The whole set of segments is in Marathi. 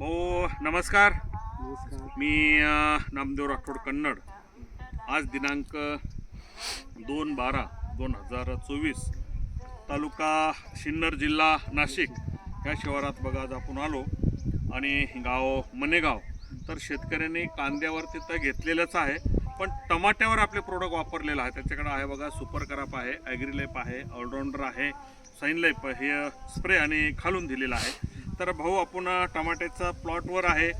भाऊ नमस्कार. मी नामदेव राठोड कन्नड. आज दिनांक दोन बारा दोन हजार चोवीस तालुका सिन्नर जिल्हा नाशिक. या शिवारात बघा आज आपण आलो. आणि गाव मनेगाव. तर शेतकऱ्यांनी कांद्यावरती तर घेतलेलंच आहे. पण टमाट्यावर आपले प्रोडक्ट वापरलेलं आहे. त्याच्याकडे आहे बघा सुपर कराप आहे ॲग्रिलेप आहे ऑलराऊंडर आहे साईनलेप हे स्प्रे आणि खालून दिलेलं आहे. तर भाऊ आपण टमाट्याचा प्लॉटवर आहे.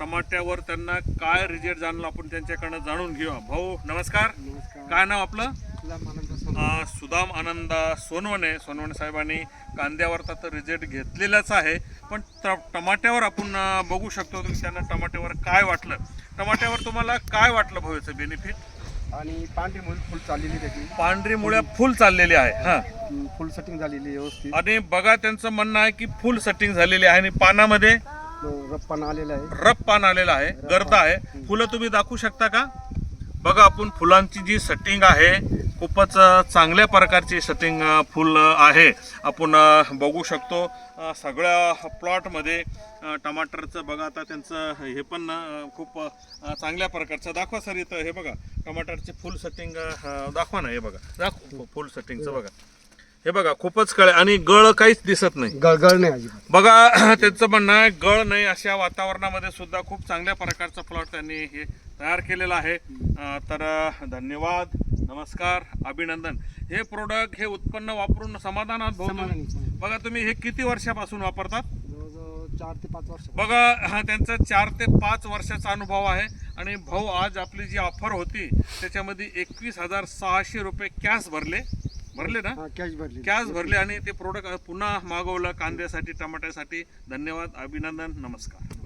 टमाट्यावर त्यांना काय रिजेक्ट जाणलं आपण त्यांच्याकडनं जाणून घेऊया. भाऊ नमस्कार. नमस्कार. काय नाव आपलं? सुदाम आनंद सोनवणे. सोनवणे. साहेबांनी कांद्यावर तर रिजेक्ट घेतलेलाच आहे. पण टमाट्यावर आपण बघू शकतो की त्यांना टमाट्यावर काय वाटलं. टमाट्यावर तुम्हाला काय वाटलं भाऊ याचं बेनिफिट आणि पांढरी मुल फुल चाललेली त्याची. पांढरी मुळे फुल चाललेली आहे हा. हम्म, फुल सेटिंग झालेली आहे व्यवस्थित. आणि बघा त्यांचं म्हणणं आहे की फुल सेटिंग झालेली आहे आणि पानामध्ये तो रप्पान आलेला आहे. रफ पान आलेलं आहे गर्द आहे. फुलं तुम्ही दाखवू शकता का? बघा आपण फुलांची जी सेटिंग आहे खूपच चांगल्या प्रकारची सेटिंग फुल आहे. आपण बघू शकतो सगळ्या प्लॉटमध्ये टमाटरचं बघा आता त्यांचं हे पण खूप चांगल्या प्रकारचं. दाखवा सर इथं हे बघा. टमाटरची फुल सेटिंग दाखवा ना हे बघा. दाखव फुल सेटिंगचं बघा. हे बघा खूपच कळे आणि गळ काहीच दिसत नाही. गळगळ नाही बघा त्यांचं म्हणणं आहे गळ नाही अशा वातावरणामध्ये सुद्धा खूप चांगल्या प्रकारचा प्लॉट त्यांनी हे तयार केलेला आहे. तर धन्यवाद. नमस्कार अभिनंदन. हे प्रोडक्ट हे उत्पन्न वापरून समाधानात भाऊ तुम्ही? समाधानी, समाधानी. बघा तुम्ही हे किती वर्षापासून वापरतात? जवळजवळ चार ते पाच वर्ष. बघा हा त्यांचा चार ते पाच वर्षाचा अनुभव आहे. आणि भाऊ आज आपली जी ऑफर होती त्याच्यामध्ये एकवीस हजार सहाशे रुपये कॅश भरले. भरले ना? हा कॅश भरली. कॅश भरले आणि ते प्रोडक्ट पुन्हा मागवलं कांद्यासाठी टमाट्यासाठी. धन्यवाद अभिनंदन नमस्कार.